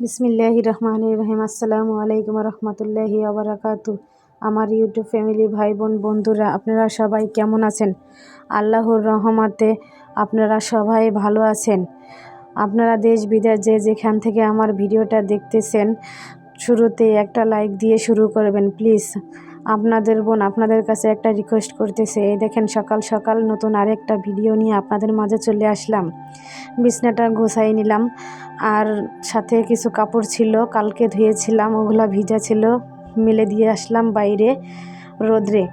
বিসমিল্লাহি রহমান রহিম। আসসালামু আলাইকুম রহমতুল্লাহি আবরাকাতু আমার ইউটিউব ফ্যামিলি ভাই বোন বন্ধুরা, আপনারা সবাই কেমন আছেন? আল্লাহর রহমাতে আপনারা সবাই ভালো আছেন। আপনারা দেশ, বিদেশ, যে যেখান থেকে আমার ভিডিওটা দেখতেছেন শুরুতে একটা লাইক দিয়ে শুরু করবেন প্লিজ আপনাদের বোন আপনাদের কাছে একটা রিকোয়েস্ট করতেছে, এই দেখেন সকাল সকাল নতুন আরেকটা ভিডিও নিয়ে আপনাদের মাঝে চলে আসলাম। বিছনাটা গোছাই নিলাম, আর সাথে কিছু কাপড় ছিল, কালকে ধুয়েছিলাম, ওগুলা ভিজা ছিল, মেলে দিয়ে আসলাম বাইরে রোদ্রে।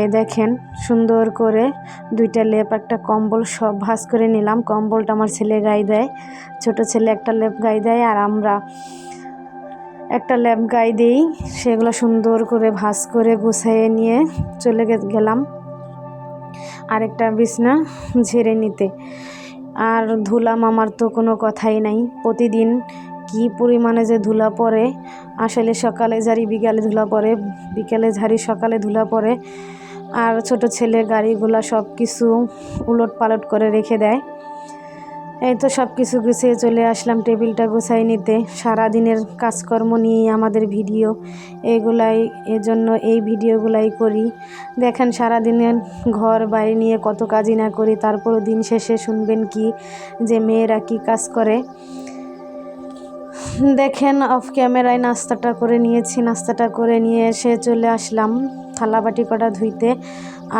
এই দেখেন সুন্দর করে দুইটা লেপ, একটা কম্বল সব ভাস করে নিলাম, কম্বলটা আমার ছেলে গায়ে দেয়, ছোট ছেলে একটা লেপ গায়ে দেয়, আর আমরা একটা ল্যাব গায়ে দিই, সেগুলো সুন্দর করে ভাস করে গুছাইয়ে নিয়ে চলে গেলাম। আরেকটা বিছনা ঝেড়ে নিতে। আর ধুলাম আমার তো কোনো কথাই নাই। প্রতিদিন কি পরিমাণে যে ধুলা পড়ে, আসলে সকালে ঝাড়ি, বিকালে ধুলা পড়ে, বিকালে ঝাড়ি, সকালে ধুলা পড়ে। আর ছোট ছেলে গাড়িগুলা সব কিছু উলট পালট করে রেখে দেয়। এই তো সব কিছু গুছিয়ে চলে আসলাম টেবিলটা গুছাই নিতে। সারাদিনের কাজকর্ম নিয়েই আমাদের ভিডিও। এগুলাই, এজন্য এই ভিডিওগুলাই করি। দেখেন সারাদিনের ঘর বাড়ি নিয়ে কত কাজই না করি, তারপরও দিন শেষে শুনবেন কি যে মেয়েরা কি কাজ করে। দেখেন অফ ক্যামেরায় নাস্তাটা করে নিয়েছি, নাস্তাটা করে নিয়ে এসে চলে আসলাম। থালাবাটি কটা ধুইতে।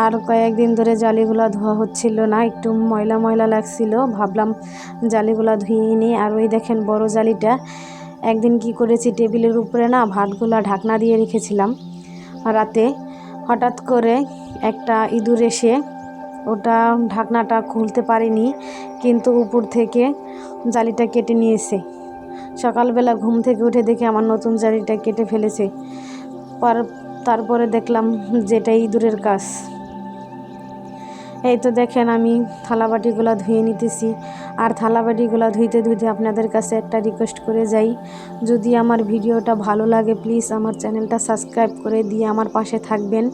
আর কয়েকদিন ধরে জালিগুলো ধোয়া হচ্ছিল না, একটু ময়লা ময়লা লাগছিল। ভাবলাম জালিগুলো ধুয়ে নিই। আর ওই দেখেন বড় জালিটা। একদিন কি করেছি, টেবিলের উপরে না ভাতগুলো ঢাকনা দিয়ে রেখেছিলাম রাতে। হঠাৎ করে একটা ইঁদুর এসে ওটা ঢাকনাটা খুলতে পারিনি, কিন্তু উপর থেকে জালিটা কেটে নিয়েছে। সকালবেলা ঘুম থেকে উঠে দেখে আমার নতুন জালিটা কেটে ফেলেছে। পর তারপরে দেখলাম যেটা ইঁদুরের কাজ। এই তো দেখেন আমি থালাবাটিগুলো ধুয়ে নিতেছি। আর থালাবাটিগুলো ধুইতে ধুইতে আপনাদের কাছে একটা রিকোয়েস্ট করে যাই। যদি আমার ভিডিওটা ভালো লাগে প্লিজ আমার চ্যানেলটা সাবস্ক্রাইব করে দিয়ে আমার পাশে থাকবেন।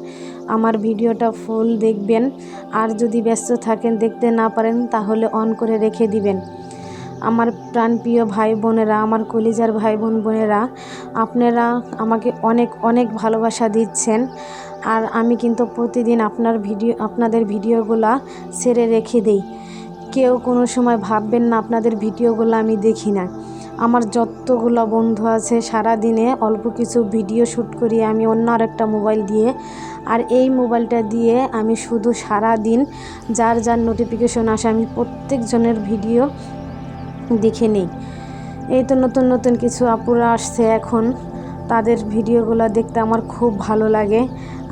আমার ভিডিওটা ফুল দেখবেন। আর যদি ব্যস্ত থাকেন, দেখতে না পারেন, তাহলে অন করে রেখে দিবেন। আমার প্রাণপ্রিয় ভাই বোনেরা, আমার কলিজার ভাই বোন বোনেরা, আপনারা আমাকে অনেক অনেক ভালোবাসা দিচ্ছেন। আর আমি কিন্তু প্রতিদিন আপনার ভিডিও, আপনাদের ভিডিওগুলা সেরে রেখে দেই। কেউ কোনো সময় ভাববেন না, আপনাদের ভিডিওগুলো আমি দেখি না। আমার যতগুলো বন্ধু আছে সারা দিনে অল্প কিছু ভিডিও শ্যুট করি আমি অন্য আরেকটা মোবাইল দিয়ে। আর এই মোবাইলটা দিয়ে আমি শুধু সারা দিন যার যার নোটিফিকেশন আসে, আমি প্রত্যেকজনের ভিডিও দেখে নিই। এই তো নতুন নতুন কিছু আপুরা আসছে এখন। তাদের ভিডিওগুলো দেখতে আমার খুব ভালো লাগে।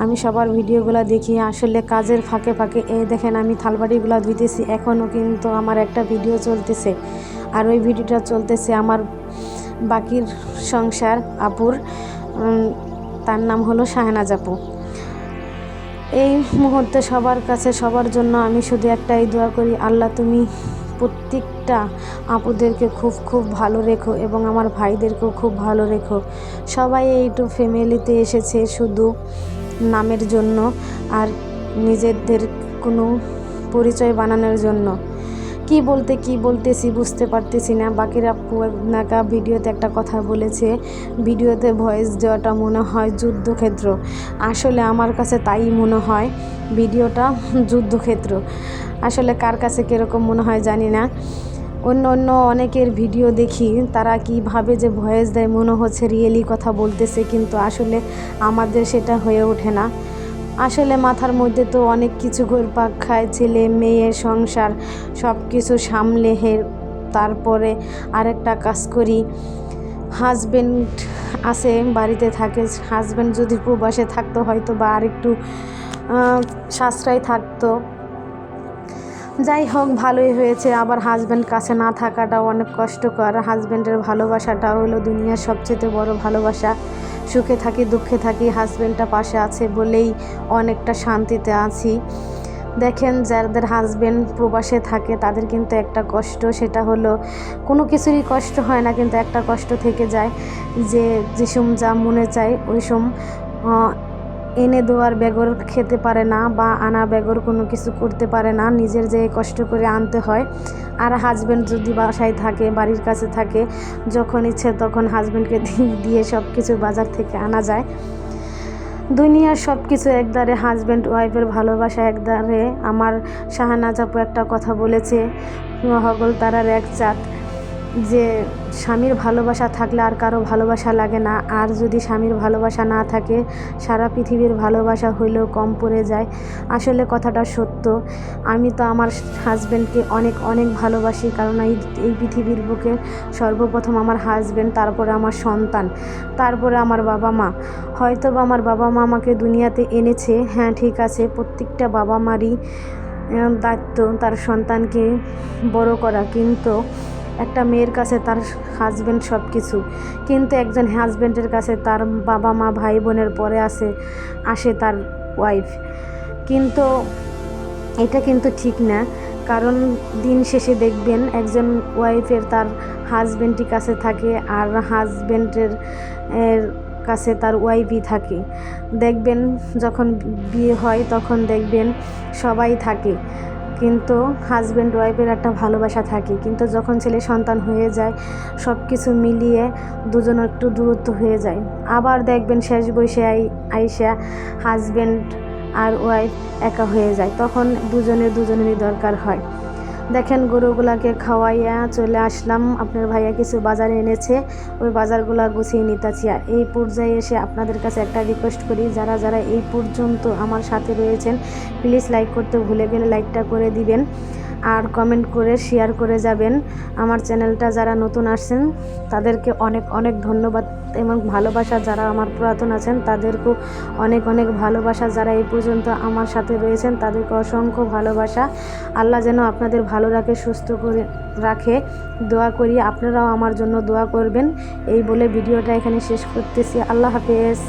আমি সবার ভিডিওগুলো দেখি, আসলে কাজের ফাঁকে ফাঁকে, এই দেখেন আমি থালবাড়িগুলো ধুইতেছি, এখনও কিন্তু আমার একটা ভিডিও চলতেছে। আর ওই ভিডিওটা চলতেছে আমার বাকির সংসার আপুর তার নাম হলো শাহনাজ আপু। এই মুহূর্তে সবার কাছে, সবার জন্য আমি শুধু একটাই দোয়া করি, আল্লাহ তুমি প্রত্যেকটা আপুদেরকে খুব খুব ভালো রেখো এবং আমার ভাইদেরকেও খুব ভালো রেখো। সবাই এইটু ফ্যামিলিতে এসেছে শুধু নামের জন্য আর নিজেদের কোনো পরিচয় বানানোর জন্য। কি বলতে, কি বলতেছি বুঝতে পারতেছি না। বাকিরা নাকা ভিডিওতে একটা কথা বলেছে, ভিডিওতে ভয়েস দেওয়াটা মনে হয় যুদ্ধক্ষেত্র। আসলে আমার কাছে তাই মনে হয় ভিডিওটা যুদ্ধক্ষেত্র। আসলে কার কাছে কীরকম মনে হয় জানি না। অন্য অন্য অনেকের ভিডিও দেখি, তারা কীভাবে যে ভয়েস দেয় মনে হচ্ছে রিয়েলি কথা বলতেছে, কিন্তু আসলে আমাদের সেটা হয়ে ওঠে না। আসলে মাথার মধ্যে তো অনেক কিছু ঘুরপাক খায়, ছেলে, মেয়ে, সংসার সব কিছু সামলে হে, তারপরে আরেকটা কাজ করি। হাজব্যান্ড আছে, বাড়িতে থাকে হাজব্যান্ড যদি প্রবাসে থাকতো হয়তো বা আরেকটু সাশ্রয় থাকতো। যাই হোক, ভালোই হয়েছে। আবার হাজব্যান্ড কাছে না থাকাটাও অনেক কষ্টকর। হাজব্যান্ডের ভালোবাসাটা হলো দুনিয়ার সবচেয়ে বড় ভালোবাসা। সুখে থাকি, দুঃখে থাকি হাজব্যান্ডটা পাশে আছে বলেই অনেকটা শান্তিতে আছি। দেখেন, যাদের হাজব্যান্ড প্রবাসে থাকে, তাদের কিন্তু একটা কষ্ট, সেটা হলো কোনো কিছুরই কষ্ট হয় না, কিন্তু একটা কষ্ট থেকে যায় যে যেসব যা মনে চায়, ওই সম এনে দেওয়ার বেগর খেতে পারে না বা আনা বেগর কোনো কিছু করতে পারে না, নিজের যে কষ্ট করে আনতে হয়। আর হাজব্যান্ড যদি বাসায় থাকে, বাড়ির কাছে থাকে, যখন ইচ্ছে তখন হাজব্যান্ডকে দিয়ে সব কিছু বাজার থেকে আনা যায়। দুনিয়ার সব কিছু একদারে হাজব্যান্ড ওয়াইফের ভালোবাসা একদারে। আমার শাহানাজ আপু একটা কথা বলেছে, হগল তারার এক চাঁদ যে স্বামীর ভালোবাসা থাকলে আর কারও ভালোবাসা লাগে না। আর যদি স্বামীর ভালোবাসা না থাকে, সারা পৃথিবীর ভালোবাসা হইলেও কম পড়ে যায়। আসলে কথাটা সত্য। আমি তো আমার হাজব্যান্ডকে অনেক অনেক ভালোবাসি, কারণ এই এই পৃথিবীর বুকে সর্বপ্রথম আমার হাজব্যান্ড তারপরে আমার সন্তান, তারপরে আমার বাবা মা। হয়তো বা আমার বাবা মা আমাকে দুনিয়াতে এনেছে। হ্যাঁ ঠিক আছে, প্রত্যেকটা বাবা মারই দায়িত্ব তার সন্তানকে বড় করা। কিন্তু একটা মেয়ের কাছে তার হাজব্যান্ড সব কিছু কিন্তু একজন হাজব্যান্ডের কাছে তার বাবা মা ভাই বোনের পরে আসে আসে তার ওয়াইফ কিন্তু এটা কিন্তু ঠিক না। কারণ দিন শেষে দেখবেন একজন ওয়াইফের তার হাজব্যান্ডই কাছে থাকে আর হাজব্যান্ডের কাছে তার ওয়াইফই থাকে। দেখবেন যখন বিয়ে হয় তখন দেখবেন সবাই থাকে। কিন্তু হাজব্যান্ড ওয়াইফের একটা ভালোবাসা থাকে। কিন্তু যখন ছেলে সন্তান হয়ে যায় সব কিছু মিলিয়ে দুজন একটু দূরত্ব হয়ে যায়। আবার দেখবেন শেষ বয়সে আই, আইসা হাজব্যান্ড আর ওয়াইফ একা হয়ে যায়। তখন দুজনের দুজনেরই দরকার হয়। দেখেন গরুগুলাকে খাওয়াইয়া চলে আসলাম। আপনার ভাইয়া কিছু বাজার এনেছে, ওই বাজারগুলা গুছিয়ে নিতেছি। আর এই পর্যায়ে এসে আপনাদের কাছে একটা রিকোয়েস্ট করি, যারা যারা এই পর্যন্ত আমার সাথে রয়েছেন প্লিজ লাইক করতে ভুলে গেলে লাইকটা করে দিবেন। আর কমেন্ট করে শেয়ার করে যাবেন। আমার চ্যানেলটা যারা নতুন আসছেন, তাদেরকে অনেক অনেক ধন্যবাদ এবং ভালোবাসা যারা আমার পুরাতন আছেন, তাদেরকেও অনেক অনেক ভালোবাসা যারা এই পর্যন্ত আমার সাথে রয়েছেন, তাদেরকে অসংখ্য ভালোবাসা। আল্লাহ যেন আপনাদের ভালো রাখে, সুস্থ করে রাখে। দোয়া করি, আপনারাও আমার জন্য দোয়া করবেন। এই বলে ভিডিওটা এখানে শেষ করতেছি। আল্লাহ হাফেজ।